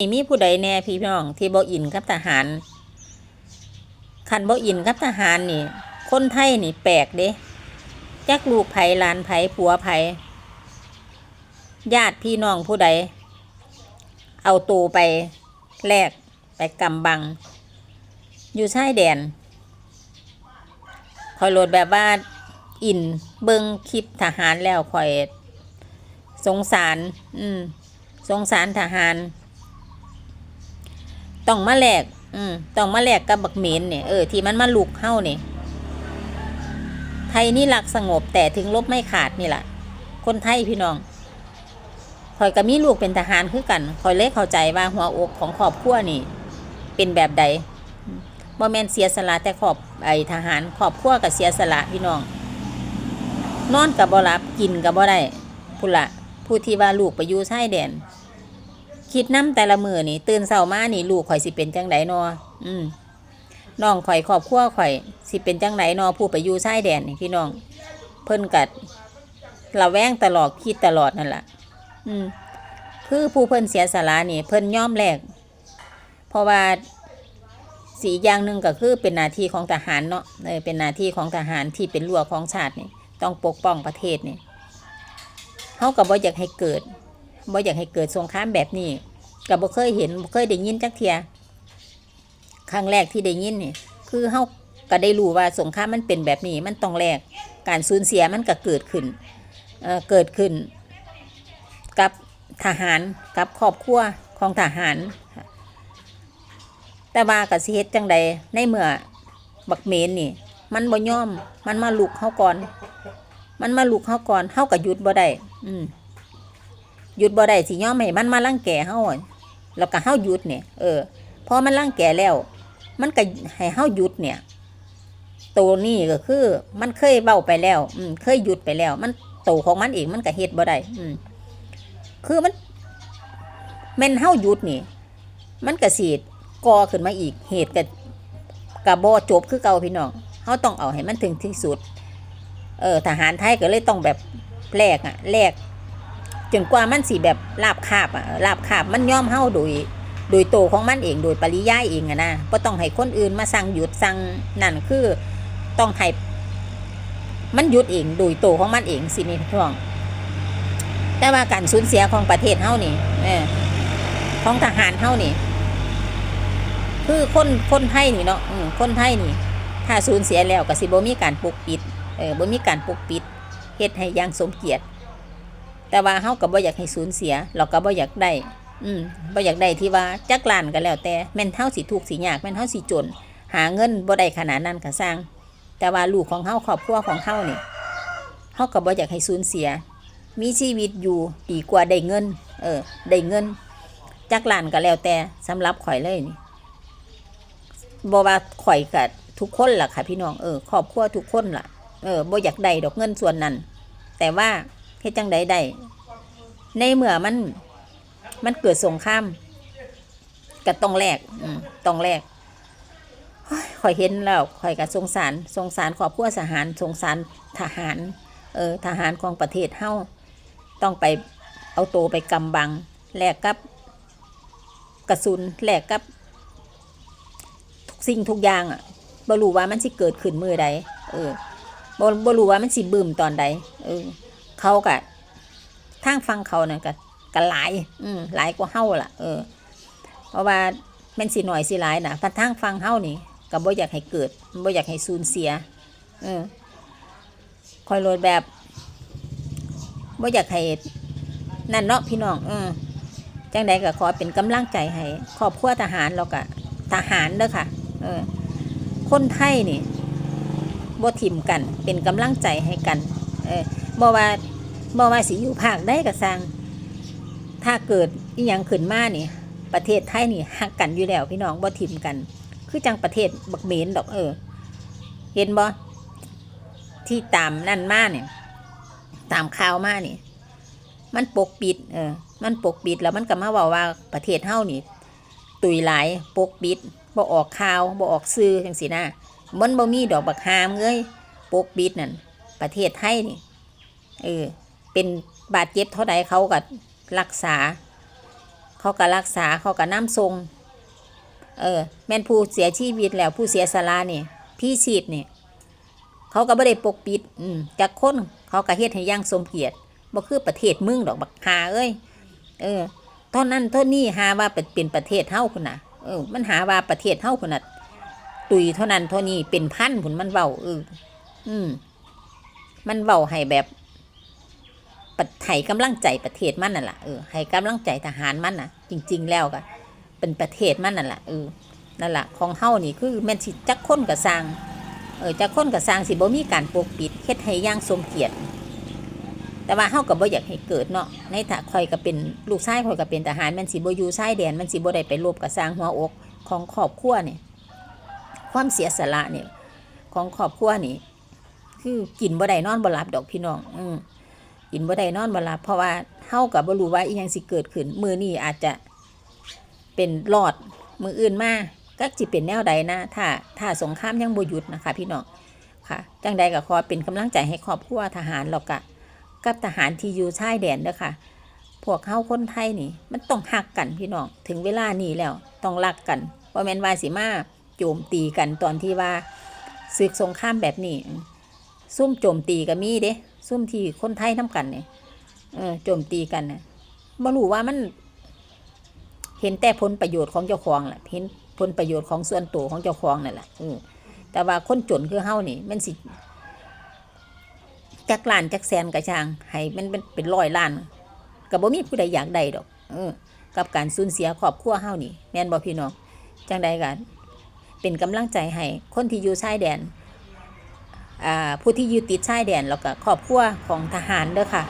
นี่มีผู้ใดแน่พี่น้อง ที่บ่อินกับทหาร คันบ่อินกับทหารนี่ คนไทยนี่แปลกเด้จักลูกไผหลานไผผัวไผญาติพี่น้องผู้ใด เอาตูไปแลกไปกำบัง อยู่ชายแดนคอยโหลดแบบว่าอินเบิงคลิปทหารแล้วคอย สงสาร อืม สงสารทหาร ต้องมาแลกอืมต้องมาแลกกับบักเหมนเนี่ยเออที่มันมาลุกเข้าเนี่ยไทยนี่หลักสงบแต่ถึงลบไม่ขาดนี่แหละคนไทยพี่น้องคอยก็มีลูกเป็นทหารคือกันคอยเลยเข้าใจว่าหัวอกของครอบครัวนี่ เป็นแบบใดบ่แมนเสียสละแต่ขอบไอทหารครอบครัวกับเสียสละพี่น้อง นอนกับบ่รับกินกับบ่ได้พุ่ละผู้ที่ว่าลูกไปอยู่ชายแดน คิดน้ำแต่ละมือนี่ ตื่นเช้ามานี่ ลูกข่อยสิเป็นจังไดนออืมน้องข่อยครอบครัวข่อย สิเป็นจังไดนอผู้ไปอยู่ชายแดนนี่พี่น้อง เพิ่นกัดระแวงตลอดคิดตลอดนั่นแหละอืมคือผู้เพิ่นเสียสละนี่ เพิ่นย่อมแลกเพราะว่าสีอย่างหนึ่งก็คือเป็นหน้าที่ของทหารเนาะเออเป็นหน้าที่ของทหารที่เป็นรั้วของชาตินี่ต้องปกป้องประเทศนี่เฮาก็บ่อยากให้เกิด บ่อยากให้เกิดสงครามแบบนี้ก็บ่เคยเห็นบ่เคยได้ยินจักเทียครั้งแรกที่ได้ยินนี่คือเฮาก็ได้รู้ว่าสงครามมันเป็นแบบนี้มันต้องแลกการสูญเสียมันก็เกิดขึ้นเเกิดขึ้น กับทหารกับครอบครัวของทหาร แต่ว่าก็สิเฮ็ดจังใดในเมื่อบักเมนนี่ มันบ่ยอม มันมาลุกเฮาก่อน มันมาลุกเฮาก่อนเฮาก็หยุดบ่ได้อืม หยุดบ่ได้สิย่อมให้มันมาลังแก่เฮาอะแล้วก็เฮาหยุดเนี่ยเออพอมันลังแก่แล้ว มันก็ให้เฮาหยุดเนี่ยตัวนี้ก็คือ มันเคยเบ้าไปแล้ว อืมเคยหยุดไปแล้ว มันโตของมันเองมันก็เฮ็ดบ่ได้อืมคือมันแม่นเฮาหยุดนี่ มันก็สิก่อขึ้นมาอีกเหตุก็ก็บ่จบคือเก่าพี่น้องเฮาต้องเอาให้มันถึงที่สุด เออทหารไทยก็เลยต้องแบบแลกอะแลก จนกว่ามันสีแบบลาบคาบอะลาบคาบมันย่อมเฮาโดย โดยโตวของมันเองโดยปริยายเองอะนะก็ต้องให้คนอื่นมาสั่งหยุดสั่งนั่นคือต้องให้มันหยุดเองโดยโตวของมันเองสินี่พี่น้องแต่ว่าการสูญเสียของประเทศเฮานี่เออของทหารเฮานี่ คือคนคนไทยนี่เนาะคนไทยนี่ ถ้าสูญเสียแล้วก็สิบ่มีการปกปิดเออบ่มีการปกปิดเฮ็ดให้ย่างสมเกียรติ แต่ว่าเฮาก็บ่อยากให้สูญเสียเราก็บ่อยากได้ อืมบ่อยากได้ที่ว่าจักล้านก็แล้วแต่แม่นเฮาสิทุกข์สิยากแม่นเฮาสิจน หาเงินบ่ได้ขนาดนั้นก็สร้าง แต่ว่าลูกของเฮาครอบครัวของเฮานี่เฮาก็บ่อยากให้สูญเสีย มีชีวิตอยู่ดีกว่าได้เงิน เออได้เงินจักล้านก็แล้วแต่สำหรับข่อยเลยนี่บ่ว่าข่อยกับทุกคนล่ะค่ะพี่น้องเออครอบครัวทุกคนล่ะเออบ่อยากได้ดอกเงินส่วนนั้น แต่ว่า เฮ็ดจังใดได้ในเมื่อมัน มันเกิดสงครามก็ต้องแลกอืมต้องแลกโอ้ยข่อยเห็นแล้วข่อยก็สงสารสงสารครอบครัวทหารสงสารทหาร เออทหารของประเทศเฮาต้องไปเอาโตวไปกำบังแลกกับกระสุนแลกกับ ทุกสิ่งทุกอย่างอะบ่รู้ว่ามันสิเกิดขึ้นมือใดเออบ่บ่รู้ว่ามันสิบึมตอนใดเออ เขากะทางฟังเขานั่นก็ก็หลาย อืมหลายกว่าเฮาล่ะ เออ เพราะว่าแม่นสิหน่อยสิหลายน่ะพันทางฟังเฮานี่ก็บ่อยากให้เกิดบ่อยากให้สูญเสีย เออคอยโลดแบบบ่อยากให้นั่นเนาะพี่น้อง เออจังใดก็ขอเป็นกำลังใจให้ครอบครัวทหารแล้วก็ทหารเด้อค่ะ เออ คนไทยนี่บ่ถิ่มกัน เป็นกำลังใจให้กัน เออ บ่ว่าบ่ว่าสิอยู่ภาคใดก็สร้าง ถ้าเกิดอีหยังขึ้นมานี่ ประเทศไทยนี่หักกันอยู่แล้วพี่น้องบ่ถิ่มกัน คือจังประเทศบักเมนดอกเออ เห็นบ่ที่ตามนั่นมาเนี่ย ตามข่าวมาเนี่ยมันปกปิด เออ มันปกปิดแล้วมันก็มาเว้าว่าประเทศเฮานี่ ตุยหลายปกปิดบ่ออกข่าวบ่ออกสื่อจังซี่นะมันบ่มีดอกบักฮามเอ้ยปกปิดนั่นประเทศไทยนี่ เออเป็นบาดเจ็บเท่าใดเขาก็รักษา เขาก็รักษาเขาก็น้ำทรงเออแม่นผู้เสียชีวิตแล้วผู้เสียสละนี่พี่ชีพนี่เขาก็บ่ได้ปกปิดอืมจากคนเขาก็เฮ็ดให้ย่างสมเกียรติบ่คือประเทศมึงดอกบักหาเอ้ยเออเท่านั้นเท่านี้หาว่าเป็นเป็นประเทศเฮาพุ่นน่ะเออมันหาว่าประเทศเฮาพุ่นน่ะตุยเท่านั้นเท่านี้เป็นพันพุ่นมันเว้าเอออืมมันเว้าให้แบบ ให้กำลังใจประเทศมันนั่นแหละเออให้กำลังใจทหารมันน่ะ จริง ๆ แล้วก็เป็นประเทศมันนั่นแหละเออนั่นแหละของเฮานี่คือแม่นสิจักคนกับสร้างเออจักคนกับสร้างสิบ่มีการปกปิดเฮ็ดให้ย่างสมเกียรติแต่ว่าเฮาก็บ่อยากให้เกิดเนาะในถ้าข่อยก็เป็นลูกชายข่อยก็เป็นทหารมันสิบ่อยู่ชายแดนมันสิบ่ได้ไปรบกับสร้างหัวอกของครอบครัวนี่ความเสียสละเนี่ยของครอบครัวนี่คือกินบ่ได้นอนบ่หลับดอกพี่น้อง อืม กินบ่ได้นอนบ่หลับเพราะว่าเฮากับบ่รู้ว่าอีหยังสิเกิดขึ้นมือนี้อาจจะเป็นรอดมืออื่นมาก็สิเป็นแนวใดนะ ถ้าถ้าสงครามยังบ่หยุดนะคะ พี่น้องค่ะจังใดก็ขอเป็นกำลังใจให้ครอบครัวทหารแล้วก็กับทหารที่อยู่ชายแดนเด้อค่ะ พวกเฮาคนไทยนี่ มันต้องฮักกันพี่น้องถึงเวลานี้แล้วต้องรักกันบ่แม่นว่าสิมาโจมตีกันตอนที่ว่าศึกสงครามแบบนี้ซุ่มโจมตีก็มีเด้ ซุ่มที่คนไทยน้ากันเนี่ยเออโจมตีกันนะบ่รู้ว่ามัน เห็นแต่ผลประโยชน์ของเจ้าของแหละเห็นผลประโยชน์ของส่วนตัวของเจ้าของนั่นแหละเออแต่ว่าคนจนคือเฮานี่ มันสิจักล้านจักแสนกระช่างให้มันเป็นเป็นร้อยล้านก็บ่มีผู้ใดอยากได้ดอก เออ กับการสูญเสียครอบครัวเฮานี่ แม่นบ่พี่น้องจังใดกันเป็นกำลังใจให้คนที่อยู่ชายแดน ผู้ที่อยู่ติดชายแดนแล้วก็ครอบครัวของทหารเด้อค่ะ